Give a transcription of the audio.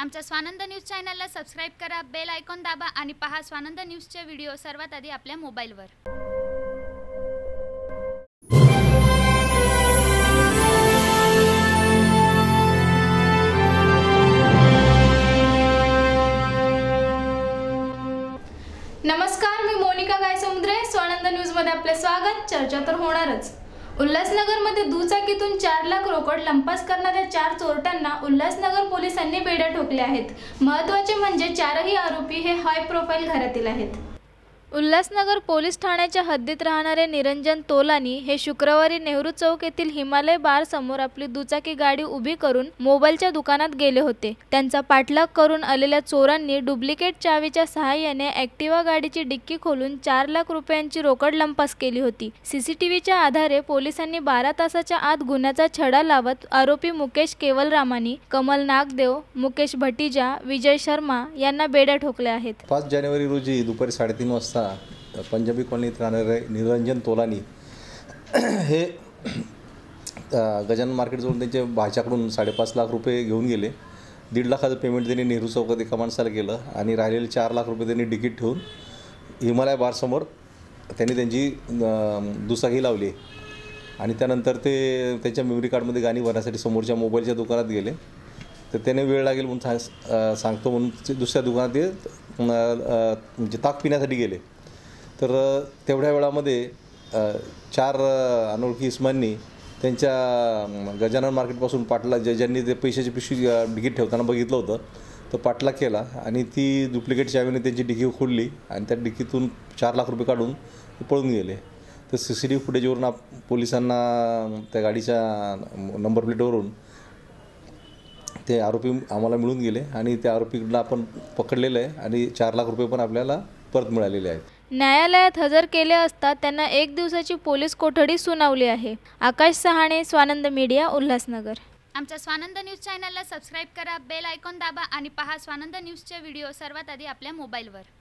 आमच्या स्वानंद न्यूज चॅनलला सबस्क्राईब करा बेल आयकॉन दाबा आणि पहा स्वानंद न्यूजचे व्हिडिओ सर्वात आधी आपल्या मोबाईलवर. नमस्कार मी मोनिका गायसमुद्रे. स्वानंद न्यूजमध्ये आपले स्वागत. चर्चा तर होणारच. उल्हासनगरमध्ये दुचाकीतून चार लाख रोकड लंपास करणाऱ्या चार चोरट्यांना उल्हासनगर पोलिसांनी बेड्या ठोकल्या आहेत. महत्त्वाचे म्हणजे चारही आरोपी हे हाय प्रोफाईल घरातील आहेत. उल्हासनगर पोलीस ठाण्याच्या हद्दीत राहणारे निरंजन तोलानी हे शुक्रवारी नेहरू चौक येथील हिमालय बार समोर आपली दुचाकी गाडी उभी करून मोबाईलच्या दुकानात गेले होते. त्यांचा पाठलाग करून आलेल्या चोरांनी डुप्लिकेट चावीच्या सहाय्याने ॲक्टिवा गाडीची डिक्की खोलून चार लाख रुपयांची रोकड लंपास केली होती. सीसीटीव्हीच्या आधारे पोलिसांनी बारा तासाच्या आत गुन्ह्याचा छडा लावत आरोपी मुकेश केवलरामानी कमल नागदेव मुकेश भटीजा विजय शर्मा यांना बेड्या ठोकल्या आहेत. पाच जानेवारी रोजी दुपारी साडेतीन वाजता पंजाबी कॉलनीत राहणारे निरंजन तोलानी. हे गजानन मार्केटजवळून त्यांच्या भाच्याकडून साडेपाच लाख रुपये घेऊन गेले. दीड लाखाचं पेमेंट त्यांनी नेहरू चौकात एका माणसाला केलं आणि राहिलेले चार लाख रुपये त्यांनी तिकीट ठेवून हिमालय बारसमोर त्यांनी त्यांची दुचाकी लावली. आणि त्यानंतर ते त्यांच्या मेमरी कार्डमध्ये गाणी भरण्यासाठी समोरच्या मोबाईलच्या दुकानात गेले. तर त्याने वेळ लागेल म्हणून सांग सांगतो म्हणून ते दुसऱ्या दुकानात ते म्हणजे ताक पिण्यासाठी गेले. तर तेवढ्या वेळामध्ये चार अनोळखी इस्मांनी त्यांच्या गजानन मार्केटपासून पाटला ज्या ज्यांनी ते पैशाची पिशवी डिकीट ठेवताना बघितलं होतं तर पाठलाग केला आणि ती डुप्लिकेट चावीने त्यांची डिकी खोलली आणि त्या डिकीतून चार लाख रुपये काढून ते पळून गेले. तर सी सी टी व्ही फुटेजवरून आप पोलिसांना त्या गाडीच्या नंबर प्लेटवरून ते आरोपी आम्हाला मिळून गेले आणि त्या आरोपीकडला आपण पकडलेलं आहे आणि चार लाख रुपये पण आपल्याला परत मिळालेले आहेत. न्यायालयात हजर केले असता त्यांना एक दिवसाची पोलीस कोठडी सुनावली आहे. आकाश सहाणे स्वानंद मीडिया उल्हासनगर. आमच्या स्वानंद न्यूज चॅनलला सबस्क्राईब करा बेल आयकॉन दाबा आणि पहा स्वानंद न्यूजचे व्हिडिओ सर्वात आधी आपल्या मोबाईलवर.